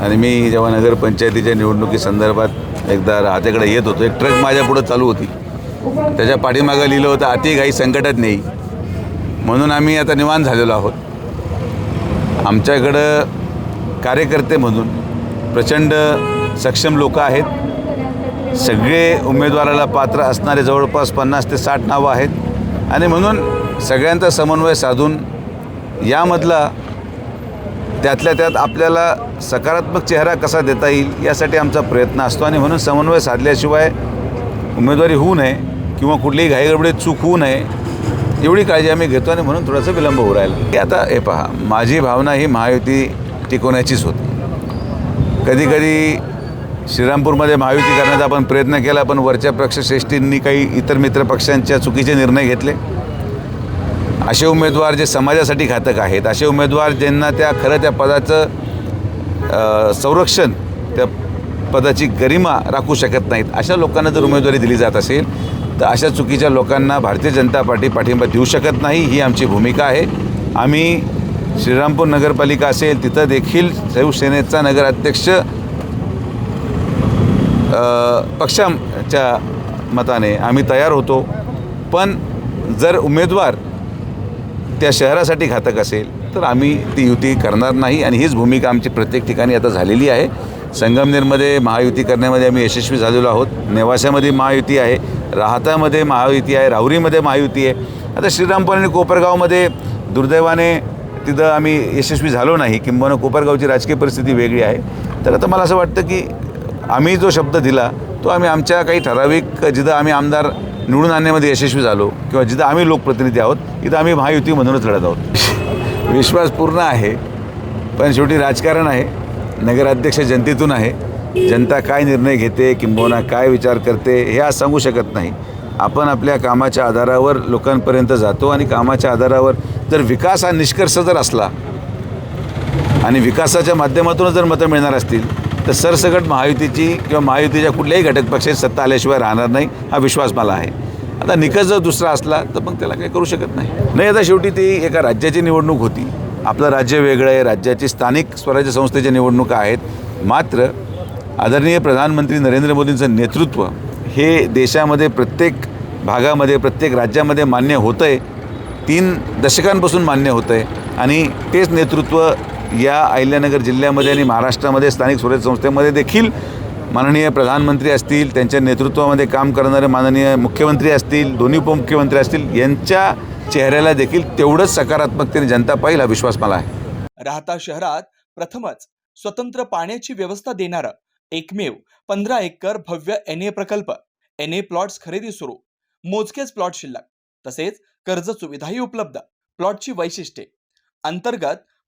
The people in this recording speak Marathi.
आणि मी जेव्हा नगरपंचायतीच्या निवडणुकीसंदर्भात एकदा राहतेकडे येत होतो एक ट्रक माझ्या पुढं चालू होती. त्याच्या पाठीमागं लिहिलं होतं अति काही संकटात नाही म्हणून आम्ही आता निवांत झालेलो आहोत. आमच्याकडं कार्यकर्ते म्हणून प्रचंड सक्षम लोक आहेत. सगळे उमेदवाराला पात्र असणारे जवळपास पन्नास ते साठ नावं आहेत. आणि म्हणून सगळ्यांचा समन्वय साधून यामधला त्यातल्या त्यात आपल्याला सकारात्मक चेहरा कसा देता येईल यासाठी आमचा प्रयत्न असतो आणि म्हणून समन्वय साधल्याशिवाय उमेदवारी होऊ नये किंवा कुठलीही घाईगडबडीत चूक होऊ नये एवढी काळजी आम्ही घेतो आणि म्हणून थोडासा विलंब होऊ राहिला. हे आता हे पहा माझी भावना ही महायुती टिकवण्याचीच होती. कधीकधी श्रीरामपूरमध्ये महायुती करण्याचा आपण प्रयत्न केला पण वरच्या पक्षश्रेष्ठींनी काही इतर मित्र पक्षांच्या चुकीचे निर्णय घेतले. असे उमेदवार जे समाजासाठी घातक आहेत असे उमेदवार ज्यांना त्या खरं त्या पदाचं संरक्षण त्या पदाची गरिमा राखू शकत नाहीत अशा लोकांना जर उमेदवारी दिली जात असेल तर अशा चुकीच्या लोकांना भारतीय जनता पार्टी पाठिंबा देऊ शकत नाही ही आमची भूमिका आहे. आम्ही श्रीरामपूर नगरपालिका असेल तिथं देखील शिवसेनेचा नगराध्यक्ष पक्षाच्या मताने आम्ही तयार होतो. पण जर उमेदवार त्या शहरासाठी घातक असेल तर आम्ही ती युती करणार नाही. आणि हीच भूमिका आमची प्रत्येक ठिकाणी आता झालेली आहे. संगमनेरमध्ये महायुती करण्यामध्ये आम्ही यशस्वी झालेलो आहोत. नेवाशामध्ये महायुती आहे. राहतामध्ये महायुती आहे. राहुरीमध्ये महायुती आहे. आता श्रीरामपूर आणि कोपरगावमध्ये दुर्दैवाने तिथं आम्ही यशस्वी झालो नाही. किंबहुना कोपरगावची राजकीय परिस्थिती वेगळी आहे. तर आता मला असं वाटतं की आम्ही जो शब्द दिला तो आम्ही आमच्या काही ठराविक जिथं आम्ही आमदार निवडून आणण्यामध्ये यशस्वी झालो किंवा जिथं आम्ही लोकप्रतिनिधी आहोत तिथं आम्ही महायुती म्हणूनच लढत आहोत. विश्वास पूर्ण आहे पण शेवटी राजकारण आहे नगराध्यक्ष जनतेतून आहे. जनता काय निर्णय घेते किंबहुना काय विचार करते हे आज सांगू शकत नाही. आपण आपल्या कामाच्या आधारावर लोकांपर्यंत जातो आणि कामाच्या आधारावर जर विकास हा निष्कर्ष जर असला आणि विकासाच्या माध्यमातूनच जर मतं मिळणार असतील तर सरसकट महायुतीची किंवा महायुतीच्या कुठल्याही घटक पक्षाची सत्ता आल्याशिवाय राहणार नाही हा विश्वास मला आहे. आता निकष जर दुसरा असला तर मग त्याला काही करू शकत नाही. नाही आता शेवटी ती एका राज्याची निवडणूक होती. आपलं राज्य वेगळं आहे राज्याची स्थानिक स्वराज्य संस्थेच्या निवडणुका आहेत. मात्र आदरणीय प्रधानमंत्री नरेंद्र मोदींचं नेतृत्व हे देशामध्ये प्रत्येक भागामध्ये प्रत्येक राज्यामध्ये मान्य होतं आहे तीन दशकांपासून मान्य होतं आहे आणि तेच नेतृत्व या अहिल्यानगर जिल्ह्यामध्ये आणि महाराष्ट्रामध्ये स्थानिक स्वराज्य संस्थेमध्ये देखील माननीय प्रधानमंत्री असतील त्यांच्या नेतृत्वामध्ये काम करणारे माननीय मुख्यमंत्री असतील दोन्ही उपमुख्यमंत्री असतील यांच्या चेहऱ्याला देखील तेवढंच सकारात्मकतेने जनता पाहिजे हा विश्वास मला आहे. राहता शहरात प्रथमच स्वतंत्र पाण्याची व्यवस्था देणारं एकमेव पंधरा एकर भव्य एन ए प्रकल्प एन ए प्लॉट्स खरेदी सुरू मोजकेच प्लॉट शिल्लक तसेच कर्ज सुविधाही उपलब्ध प्लॉटची वैशिष्ट्ये अंतर्गत